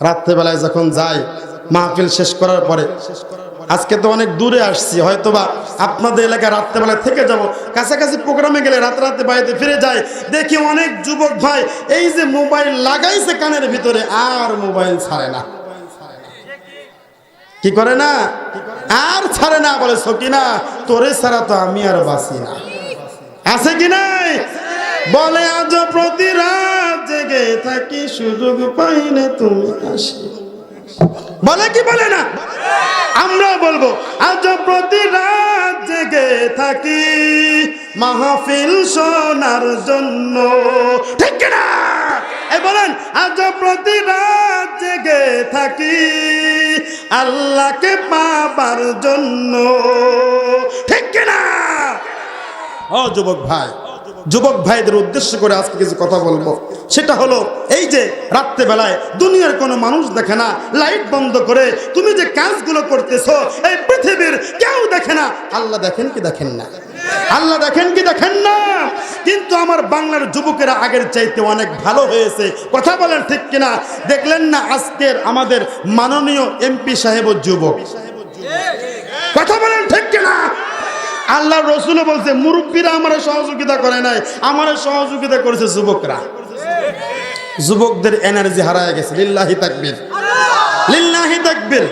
রাত্রেবেলায় যখন যাই, মাহফিল শেষ করার পরে, আজকে তো অনেক দূরে আসছি, হয়তোবা আপনাদের এলাকায় রাত্রেবেলায় থেকে যাব। কাছাকাছি প্রোগ্রামে গেলে রাতে রাতে বাড়িতে ফিরে যায় দেখি অনেক যুবক ভাই, এই যে মোবাইল লাগাইছে কানের ভিতরে, আর মোবাইল ছাড়ে না। কি করে না? আর ছাড়ে না, বলে সকিনা তোরে ছাড়া তো আমি আর বাসি না। আছে কি নাই? বলে আজ প্রতি রাত জেগে থাকি সুযোগ পাই না তুমি আসি। বলে কি বলে না? আমরা বলব, আজ প্রতি রাত জেগে থাকি মাহফিল শোনার জন্য। ঠিক না এ বলেন, আজ প্রতি রাত জেগে থাকি আল্লাহকে পাবার জন্য। ঠিক না ও যুবক ভাই যুবক ভাইদের উদ্দেশ্য করে আজকে কিছু কথা বলব। সেটা হলো, এই যে রাত্রেবেলায় দুনিয়ার কোনো মানুষ দেখে না, লাইট বন্ধ করে তুমি যে কাজগুলো করতেছো, এই পৃথিবীর কেউ দেখে না। আল্লাহ দেখেন কি দেখেন না? আল্লাহ দেখেন কি দেখেন না? কিন্তু আমার বাংলার যুবকেরা আগের চাইতে অনেক ভালো হয়েছে। কথা বলেন ঠিক কিনা? দেখলেন না আজকের আমাদের মাননীয় এমপি সাহেব যুবক? কথা বলেন আল্লাহ রসুল বলছে, মুরব্বীরা আমার সহযোগিতা করে নাই, আমার সহযোগিতা করেছে যুবকরা। যুবকদের এনার্জি হারায় গেছে, লিল্লাহি তাকবীর। লিল্লাহি তাকবীর।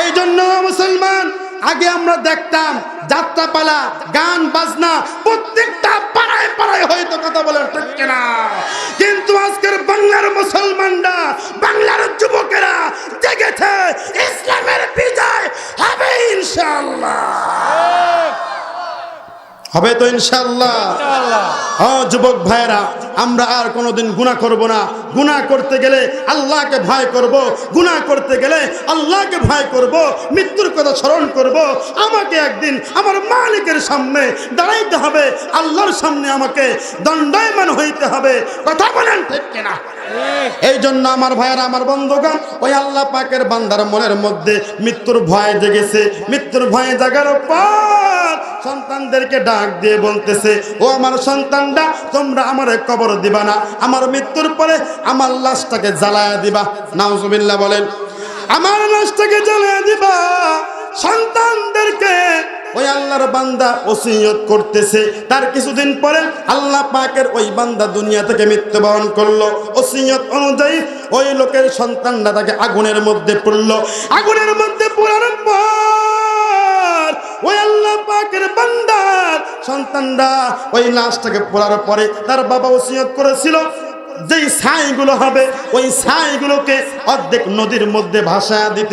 এই জন্য মুসলমান, আগে আমরা দেখতাম যাত্রাপালা, গান, বাজনা, প্রত্যেকটা পাড়ায় পাড়ায় হয়তো কথা বলেন, ঠিক কিনা? কিন্তু আজকের বাংলার মুসলমানরা, বাংলার যুবকেরা জেগেছে, ইসলামের বিজয় হবে ইনশাআল্লাহ। হবে তো ইনশাআল্লাহ। ও যুবক ভাইরা আমরা আর কোনোদিন গুনাহ করব না। গুনাহ করতে গেলে আল্লাহকে ভয় করব। গুনাহ করতে গেলে আল্লাহকে ভয় করব। মৃত্যুর কথা স্মরণ করব। আমাকে একদিন আমার মালিকের সামনে দাঁড়াইতে হবে। আল্লাহর সামনে আমাকে দণ্ডায়মান হইতে হবে। কথা বলেন ঠিক কিনা? এই জন্য আমার ভাইয়েরা আমার বন্ধুগণ ওই আল্লাহ পাকের বান্দার মনের মধ্যে মৃত্যুর ভয় জেগেছে। মৃত্যুর ভয়ে জাগার পর সন্তানদেরকে ডাক দিয়ে বলতেছে, ও আমার সন্তানরা তোমরা আমার কবর দিবা না। আমার মৃত্যুর পরে আমার লাশটাকে জ্বালায়া দিবা। নাউজুবিল্লাহ বলেন, আমার লাশটাকে জ্বালায়া দিবা। সন্তানদেরকে ওই আল্লাহর বান্দা ওসিয়ত করতেছে। তার কিছুদিন পরে আল্লাহ পাকের ওই বান্দা দুনিয়া থেকে মৃত্যুবরণ করল। ওসিয়ত অনুযায়ী ওই লোকের সন্তানরা তাকে আগুনের মধ্যে পড়ল। আগুনের মধ্যে পড়ার পর ওই আল্লাহ পাকের বান্দার সন্তানরা ওই লাশটাকে পড়ার পরে তার বাবা ওসিয়ত করেছিল, যেই ছাইগুলো হবে, ওই ছাইগুলোকে অর্ধেক নদীর মধ্যে ভাসা দিতে